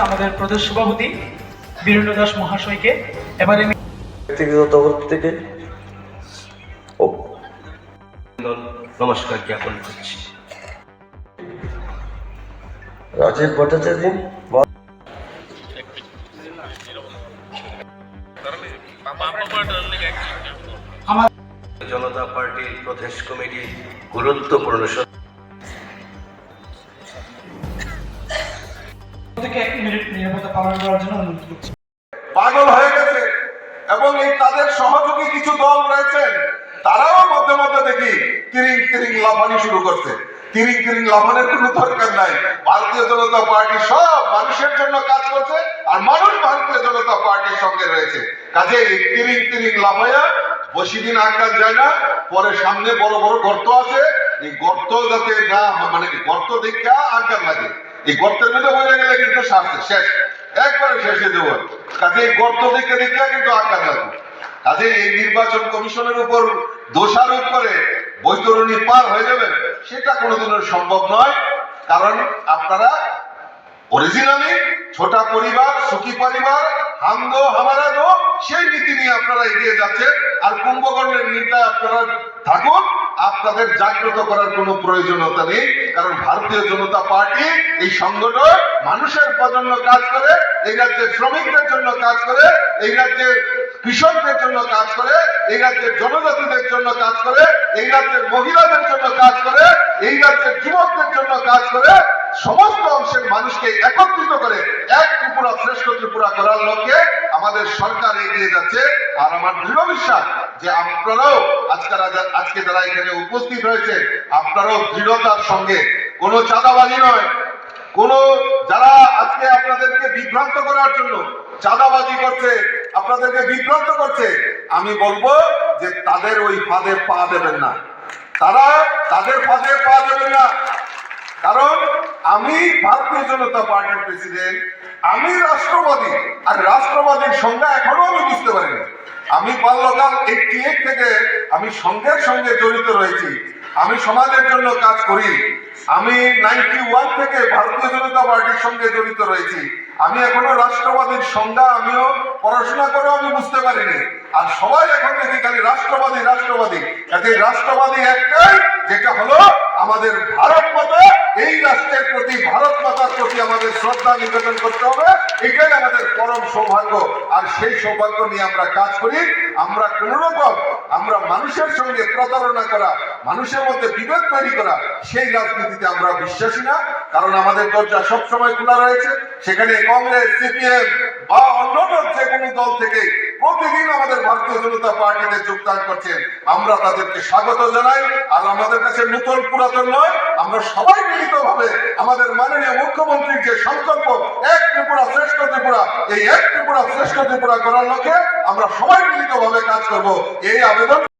আমাদের প্রদেশ সভাপতি বীরেন্দ্র দাস মহাশয়কে এবারে ব্যক্তিগত তরফ থেকে নমস্কার জ্ঞাপন করছি। রাজীব ভট্টাচার্য জনতা পার্টির প্রদেশ কমিটির গুরুত্বপূর্ণ থেকে এক মিনিট নিরাপত্তা পালন করার জন্য অনুরোধ করছি। পাগল হয়ে গেছে। এবং এই তাদের সহযোগী কিছু দল রয়েছেন তারাও মধ্যে মধ্যে দেখি তিরিং তিরিং লাফানি শুরু করছে। তিরিং তিরিং লাফানের কোনো দরকার নাই। ভারতীয় জনতা পার্টি সব মানুষের জন্য কাজ করছে, আর মানুষ ভারতীয় জনতা পার্টির সঙ্গে রয়েছে। কাজে তিরিং তিরিং লাফাইয়া বেশি দিন আটকান যায় না। পরে সামনে বড় বড় গর্ত আছে। এই গর্ত যাতে না মানে গর্ত দেখা আটকান লাগে। এই গর্তের মধ্যে বলে গেলে কিন্তু শাস্তি শেষ। একবারে শেষে দেব কাজে এই গর্ত দেখে দেখে কিন্তু আটকান লাগবে। কাজে এই নির্বাচন কমিশনের উপর দোষারোপ করে বৈতরণী পার হয়ে যাবেন, সেটা কোনোদিনও সম্ভব নয়। কারণ আপনারা অরিজিনালি ছোটা পরিবার, সুখী পরিবার হাম দো হামারা দো সেই নীতি নিয়ে আপনারা এগিয়ে যাচ্ছেন। আর কুম্ভকর্ণের নির্দায় আপনারা থাকুন। আপনাদের জাগ্রত করার কোনো প্রয়োজনীয়তা নেই, কারণ ভারতীয় জনতা পার্টি এই সংগঠন মানুষের জন্য কাজ করে, এই রাজ্যের শ্রমিকদের জন্য কাজ করে, এই রাজ্যের কৃষকদের জন্য কাজ করে, এই রাজ্যের জনজাতিদের জন্য কাজ করে, এই রাজ্যের মহিলাদের জন্য কাজ করে, এই রাজ্যের যুবকদের জন্য কাজ করে, সমস্ত অংশের মানুষকে একত্রিত করে এক ত্রিপুরা শ্রেষ্ঠ ত্রিপুরা করার লক্ষ্যে আমাদের সরকার এগিয়ে যাচ্ছে আর আমার দৃঢ় বিশ্বাস যে আপনারাও আজকে আজকে যারা এখানে উপস্থিত হয়েছে, আপনারাও দৃঢ়তার সঙ্গে। কোনো চাঁদাবাজি নয়। কোন যারা আজকে আপনাদেরকে বিভ্রান্ত করার জন্য চাঁদাবাজি করছে, আপনাদেরকে বিভ্রান্ত করছে, আমি বলব যে তাদের ওই ফাঁদে পা দেবেন না। তারা তাদের ফাঁদে পা দেবেন না। কারণ আমি ভারতীয় জনতা পার্টির প্রেসিডেন্ট আমি রাষ্ট্রবাদী, আর রাষ্ট্রবাদীর সংজ্ঞা এখনও আমি বুঝতে পারিনি। আমি বাল্যকাল এইটি এইট থেকে আমি সংঘের সঙ্গে জড়িত রয়েছি। আমি সমাজের জন্য কাজ করি। আমি নাইনটি ওয়ান থেকে ভারতীয় জনতা পার্টির সঙ্গে জড়িত রয়েছি। আমি এখনও রাষ্ট্রবাদীর সংজ্ঞা আমিও পড়াশোনা করেও আমি বুঝতে পারিনি। আর সবাই এখন দেখি খালি রাষ্ট্রবাদী রাষ্ট্রবাদী। কাজে রাষ্ট্রবাদী একটাই, যেটা হলো আমাদের ভারত মাতা, এই রাষ্ট্রের প্রতি ভারত মাতার আমাদের শ্রদ্ধা নিবেদন করতে হবে। এটাই আমাদের পরম সৌভাগ্য। আর সেই সৌভাগ্য নিয়ে আমরা কাজ করি। আমরা কোন রকম আমরা মানুষের সঙ্গে প্রতারণা করা, মানুষের মধ্যে বিভেদ তৈরি করা, সেই রাজনীতিতে আমরা বিশ্বাসী না। কারণ আমাদের দরজা সবসময় খোলা রয়েছে। সেখানে কংগ্রেস, সিপিএম বা অন্যান্য যে কোনো দল থেকে প্রতিদিন আমাদের ভারতীয় জনতা পার্টিতে যোগদান করছেন। আমরা তাদেরকে স্বাগত জানাই। আর আমাদের কাছে নতুন পুরাতন নয়, আমরা সবাই মিলিত ভাবে আমাদের মাননীয় মুখ্যমন্ত্রীর যে সংকল্প, এক ত্রিপুরা শ্রেষ্ঠ ত্রিপুরা, এই এক ত্রিপুরা শ্রেষ্ঠ ত্রিপুরা করার লক্ষ্যে আমরা সবাই মিলিত ভাবে কাজ করব। এই আবেদন